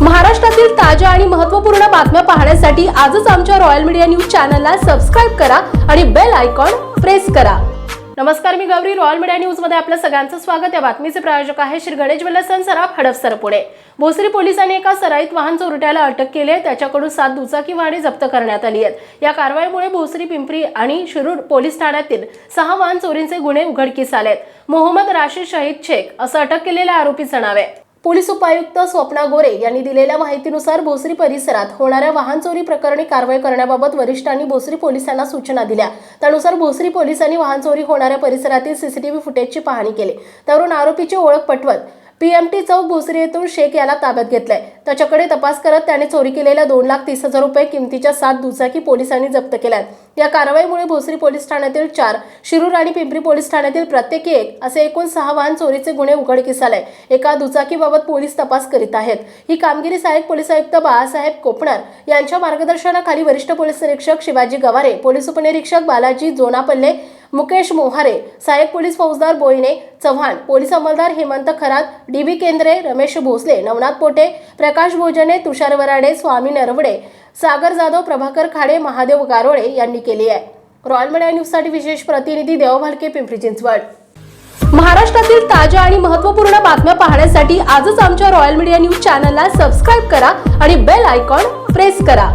महाराष्ट्रातील ताज्या आणि महत्त्वपूर्ण बातम्या पाहण्यासाठी आजच आमच्या रॉयल मीडिया न्यूज चॅनलला सबस्क्राईब करा आणि बेल आयकॉन प्रेस करा. नमस्कार मी गौरी. रॉयल मीडिया न्यूजमध्ये आपलं सगळ्यांचं स्वागत. या बातमीचे प्रायोजक आहे श्री गणेश विलसन सराफ हडपसर पुणे भोसरी पोलिसांनी एका सराईत वाहन चोरट्याला अटक केली आहे. त्याच्याकडून सात दुचाकी वाहने जप्त करण्यात आली आहेत. या कारवाईमुळे भोसरी पिंपरी आणि शिरूर पोलीस ठाण्यातील सहा वाहन चोरींचे गुन्हे उघडकीस आले आहेत मोहम्मद राशीद शहीद शेख असं अटक केलेल्या आरोपीचं नाव आहे. पोलीस उपायुक्त स्वप्ना गोरे यांनी दिलेल्या माहितीनुसार भोसरी परिसरात होणाऱ्या वाहन चोरी प्रकरणी कारवाई करण्याबाबत वरिष्ठांनी भोसरी पोलिसांना सूचना दिल्या. त्यानुसार भोसरी पोलिसांनी वाहन चोरी होणाऱ्या परिसरातील सीसीटीव्ही फुटेजची पाहणी केली. त्यावरून आरोपीची ओळख पटवत पीएमटी चौक भोसरी येथून शेख याला ताब्यात घेतलाय. त्याच्याकडे तपास करत त्याने चोरी केलेल्या दोन लाख तीस हजार रुपये किमतीच्या सात दुचाकी पोलिसांनी जप्त केल्यात. या कारवाईमुळे भोसरी पोलीस ठाण्यातील चार शिरूर आणि पिंपरी पोलीस ठाण्यातील प्रत्येकी एक असे एकूण सहा वाहन चोरीचे गुन्हे उघडकीस आले एका दुचाकीबाबत पोलीस तपास करीत आहेत. ही कामगिरी सहाय्यक पोलीस आयुक्त बाळासाहेब कोपणार यांच्या मार्गदर्शनाखाली वरिष्ठ पोलीस निरीक्षक शिवाजी गवारे पोलीस उपनिरीक्षक बालाजी जोनापल्ले मुकेश मोहारे सहाय्यक पोलीस फौजदार बोईने चव्हाण पोलीस अंमलदार हेमंत खरात डी बी केंद्रे रमेश भोसले नवनाथ पोटे प्रकाश भोजने तुषार वराडे स्वामी नरवडे सागर जाधव प्रभाकर खाडे महादेव गारोळे यांनी केली आहे. रॉयल मीडिया न्यूजसाठी विशेष प्रतिनिधी देव भालके पिंपरी चिंचवड. महाराष्ट्रातील ताज्या आणि महत्त्वपूर्ण बातम्या पाहण्यासाठी आजच आमच्या रॉयल मीडिया न्यूज चॅनलला सबस्क्राईब करा आणि बेल आयकॉन प्रेस करा.